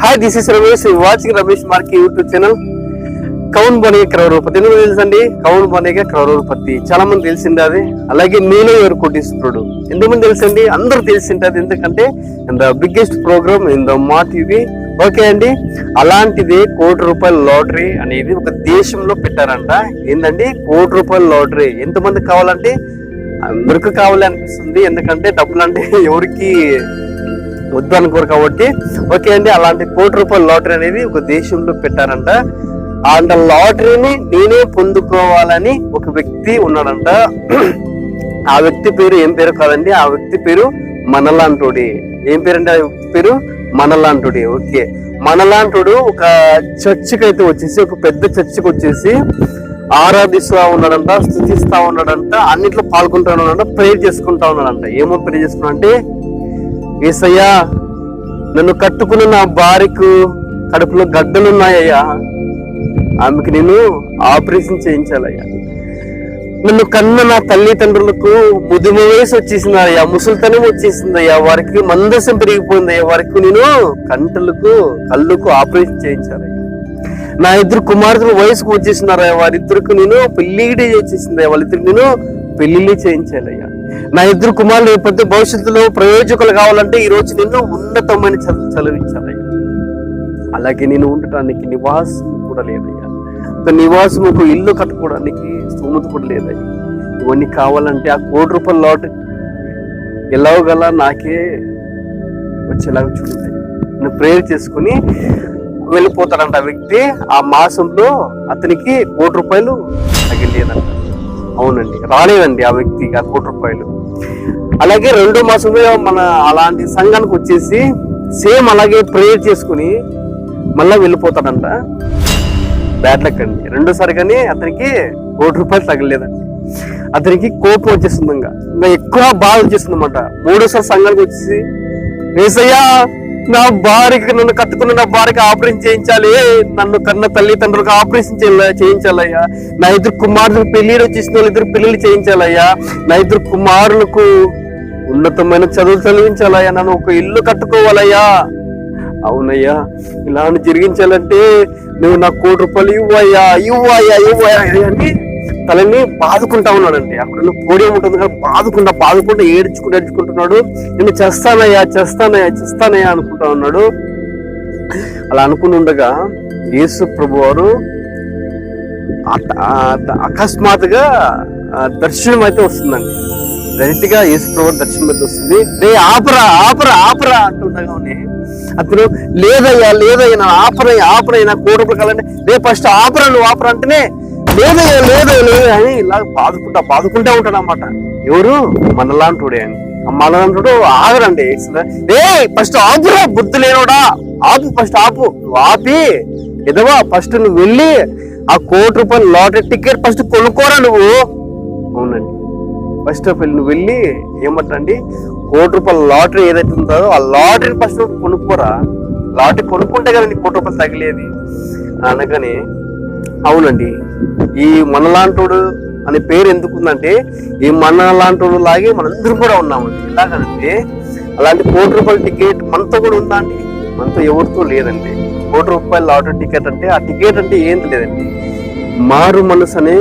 Hi this is Ramesh watching Ramesh మార్కి YouTube channel Kaun Bane Crorepati ఎందుకు తెలుసండి కౌన్ బనేగా క్రౌరూపతి చాలా మంది తెలిసింది అది అలాగే నేను ఎవరు కోటీశ్వరుడు ఎంతమంది తెలుసండి అందరూ తెలిసింటది ఎందుకంటే the biggest program in the Maa TV okay అండి అలాంటిది కోటి రూపాయల లాటరీ అనేది ఒక దేశంలో పెట్టారంట ఏంటండి కోటి రూపాయల లాటరీ ఎంతమంది కావాలంటే అందరికి కావాలి అనిపిస్తుంది ఎందుకంటే డబ్బులు అంటే ఎవరికి వద్దు అనుకోరు కాబట్టి. ఓకే అండి అలాంటి కోటి రూపాయల లాటరీ అనేది ఒక దేశంలో పెట్టారంట. అంత లాటరీని నేనే పొందుకోవాలని ఒక వ్యక్తి ఉన్నాడంట. ఆ వ్యక్తి పేరు ఏం పేరు కాదండి ఆ వ్యక్తి పేరు మనలాంటుడి. ఏం పేరంటే ఆ వ్యక్తి పేరు? మనలాంటుడి ఓకే. మనలాంటుడు ఒక చర్చికి అయితే వచ్చేసి ఒక పెద్ద చర్చికి వచ్చేసి ఆరాధిస్తూ ఉన్నాడంట స్థుతిస్తా ఉన్నాడంట అన్నిట్లో పాల్గొంటా ఉన్నాడంట ప్రేయర్ చేసుకుంటా ఉన్నాడంట. ఏమో ప్రేయర్ చేసుకున్నా అంటే ఏసయ్యా నన్ను కట్టుకున్న నా భార్యకు కడుపులో గడ్డలున్నాయ్యా. ఆమెకి నేను ఆపరేషన్ చేయించాలయ్యా. నన్ను కన్న నా తల్లిదండ్రులకు ముదుమ వయసు వచ్చేసిందయ్యా ముసలితనం వచ్చేసిందయ్యా. వారికి మందసం పెరిగిపోయిందయ్యా. వారికి నేను కంటలకు కళ్ళకు ఆపరేషన్ చేయించాలయ్యా. నా ఇద్దరు కుమార్తెలు వయసుకు వచ్చేసినారయ్యా. వారిద్దరికి నేను పెళ్ళిడే చేసేసిందయ్యా వాళ్ళిద్దరికి నేను పెళ్ళిళ్ళు చేయించాలయ్యా. నా ఇద్దరు కుమారులు లేకపోతే భవిష్యత్తులో ప్రయోజకులు కావాలంటే ఈ రోజు నిన్ను ఉన్నతమైన చదువు చదివించాలయ్యా. అలాగే నేను ఉండటానికి నివాసం కూడా లేదయ్యా. ఒక నివాసం ఒక ఇల్లు కట్టుకోవడానికి స్థూమత కూడా లేదయ్యా. ఇవన్నీ కావాలంటే ఆ కోటి రూపాయల లాట్ ఎలాగలా నాకే వచ్చేలాగా చూడతాయి నేను ప్రేయర్ చేసుకుని వెళ్ళిపోతాడంట ఆ వ్యక్తి. ఆ మాసంలో అతనికి కోటి రూపాయలు తగిలేదంట అవునండి. రాలేదండి ఆ వ్యక్తికి ఆ కోటి రూపాయలు. అలాగే రెండో మాసంలో మన అలాంటి సంఘానికి వచ్చేసి సేమ్ అలాగే ప్రేయర్ చేసుకుని మళ్ళీ వెళ్ళిపోతాడంట. బ్యాడ్ లక్ అండి. రెండోసారి కానీ అతనికి కోటి రూపాయలు తగలేదండి. అతనికి కోపం వచ్చేస్తుంది ఇంకా. ఇంకా ఎక్కువ బాధ వచ్చేస్తుంది అనమాట మూడోసారి సంఘానికి వచ్చేసి వేసయ్యా నా భార్యకి నన్ను కట్టుకున్న నా భార్యకి ఆపరేషన్ చేయించాలి. నన్ను కన్న తల్లిదండ్రులకు ఆపరేషన్ చేయించాలయ్యా. నా ఇద్దరు కుమారులకు పెళ్ళిళ్ళు వచ్చేసిన వాళ్ళు ఇద్దరు పెళ్ళిళ్ళు చేయించాలయ్యా. నా ఇద్దరు కుమారులకు ఉన్నతమైన చదువులు చదివించాలయ్యా. నన్ను ఒక ఇల్లు కట్టుకోవాలయ్యా. అవునయ్యా ఇలా జరిగించాలంటే నువ్వు నా కోటి రూపాయలు ఇవ్వయ్యా ఇవ్వయ్యా ఇవ్వయ్యా అని తలని బాదుకుంటా ఉన్నాడండి. అక్కడ పోడియం ఉంటుంది కదా బాదుకుంటా బాదుకుంటా ఏడ్చుకుంటూ ఏడ్చుకుంటున్నాడు. నేను చేస్తానయ్యా చేస్తానయ్యా చేస్తానయ్యా అనుకుంటా ఉన్నాడు. అలా అనుకుని ఉండగా యేసు ప్రభు వారు అకస్మాత్తుగా దర్శనం అయితే వస్తుందండి. డైరెక్ట్ యేసు ప్రభు దర్శనం అయితే వస్తుంది. డే ఆపరా ఆపరా ఆపరా అంటుండగానే అతను లేదయ్యా లేదయ్యా నా ఆపరయ్యా ఆపరయ్యా నా కోటి రే ఫస్ట్ ఆపరా నువ్వు ఆపరా అంటేనే లేదు లేదు లేదు అని ఇలా బాదుకుంటా బాదుకుంటా ఉంటాడు అనమాట ఎవరు? మనలాంటుడే అని. ఆ మనలాంటుడు ఆగరండి ఏ ఫస్ట్ ఆపురా బుద్ధి లేనోడా? ఆపు ఫస్ట్ ఆపు. నువ్వు ఆపి. ఎదవా ఫస్ట్ నువ్వు వెళ్ళి ఆ కోటి రూపాయల లాటరీ టికెట్ ఫస్ట్ కొనుక్కోరా నువ్వు. అవునండి. ఫస్ట్ ఆఫ్ ఆల్ నువ్వు వెళ్ళి ఏమంటండి కోటి రూపాయల లాటరీ ఏదైతే ఉందో ఆ లాటరీ ఫస్ట్ కొనుక్కోరా. లాటరీ కొనుక్కుంటే కదా కోటి రూపాయలు తగిలేది. అనగానే అవునండి. ఈ మనలాంటోడు అనే పేరు ఎందుకు ఉందంటే ఈ మనలాంటోడు లాగే మనందరం కూడా ఉన్నామండి. ఎలాగంటే అలాంటి కోటి రూపాయల టికెట్ మనతో కూడా ఉందా అండి? మనతో ఎవరితో లేదండి. కోటి రూపాయల లాటరీ టికెట్ అంటే ఆ టికెట్ అంటే ఏంటి లేదండి. మారు మనసు అనే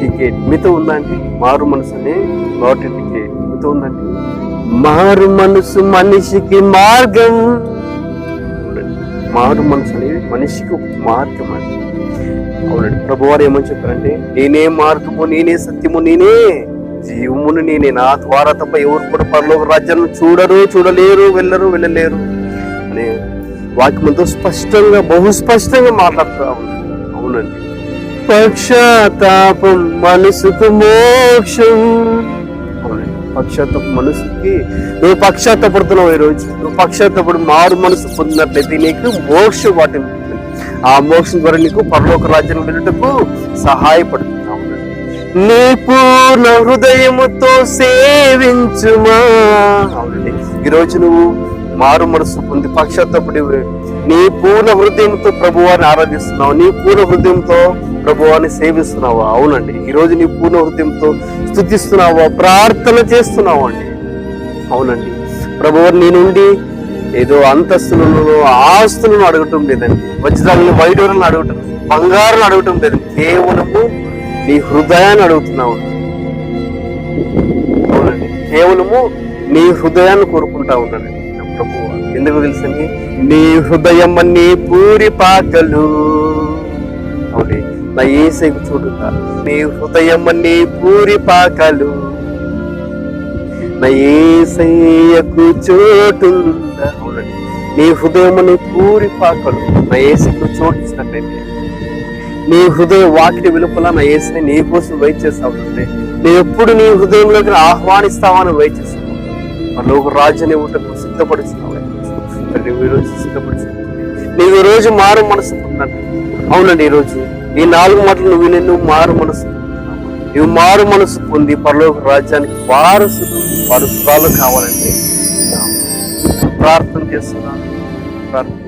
టికెట్. మీతో ఉందండి మారు మనసు అనే లాటరీ టికెట్. మీతో ఉందండి మారు మనసు మనిషికి మార్గం. మారు మనసు అనేది మనిషికి ఒక మార్గం అండి. అవునండి. ప్రభువారు ఏమని చెప్పారంటే నేనే మార్గము నేనే సత్యము నేనే జీవమును నేనే నా ద్వారా తప్ప ఎవరు కూడా పరలోక రాజ్యాన్ని చూడరు చూడలేరు వెళ్ళరు వెళ్ళలేరు. అనే వాక్యంతో స్పష్టంగా బహు స్పష్టంగా మాట్లాడుతూ ఉంది అవునండి. పక్షాతాపం మనసుకు మోక్షం. అవునండి. మనసుకి నువ్వు పక్షాత్తపడుతున్నావు ఈ రోజు నువ్వు పక్షాత్తపడి మారు మనసు పొందినట్లయితే నీకు మోక్షం వాటి ఆ మోక్షం ద్వారా నీకు పరలోక రాజ్యం వెళ్ళటకు సహాయపడుతుంది నీ పూర్ణ హృదయముతో సేవించుమా. అవునండి. ఈరోజు నువ్వు మారు మనసు పొంది పక్షాత్తపడి నీ పూర్ణ హృదయంతో ప్రభువాన్ని ఆరాధిస్తున్నావు. నీ పూర్ణ హృదయంతో ప్రభువాన్ని సేవిస్తున్నావా? అవునండి. ఈరోజు నీ పూర్ణ హృదయంతో స్థుతిస్తున్నావా ప్రార్థన చేస్తున్నావు అండి. అవునండి. ప్రభువారు నీ నుండి ఏదో అంతస్తులను ఆస్తులను అడగటం లేదండి వజ్రాలను వైడూరలను అడగటం బంగారం అడగటం లేదు కేవలము నీ హృదయాన్ని అడుగుతున్నావు. అవునండి. కేవలము నీ హృదయాన్ని కోరుకుంటా ఉన్నాడండి ప్రభు ఎందుకు తెలుసండి? నీ హృదయం అన్ని పూరి పాకలు అవునండి. నా ఏసైకు చూడుతా నీ హృదయం అన్ని పూరి పాకలు నా ఏసయ్యకు చోటుందా నీ పూరి పాకలు నా ఏసైకు చోటు ఇచ్చినట్లయితే నీ హృదయ వాకిటి వెలుపల నా ఏసై నీ కోసం వెయిట్ చేస్తా ఉంటుంటే నేను ఎప్పుడు నీ హృదయంలోకి ఆహ్వానిస్తావని వెయిట్ చేస్తాను మనలో ఒక రాజ్యాన్ని ఉంటకు సిద్ధపడుతున్నావు మరి నువ్వు ఈరోజు సిద్ధపడుతున్నావు నీవు ఈ రోజు మారు మనసు అవునండి ఈరోజు ఈ నాలుగు మాటలు నువ్వు నిన్ను మారు మనసు పొందుతున్నావు. నువ్వు మారు మనసు పొంది పరలోక రాజ్యానికి వారసులు వారసురాలు కావాలంటే ప్రార్థన చేస్తున్నాను ప్రార్థన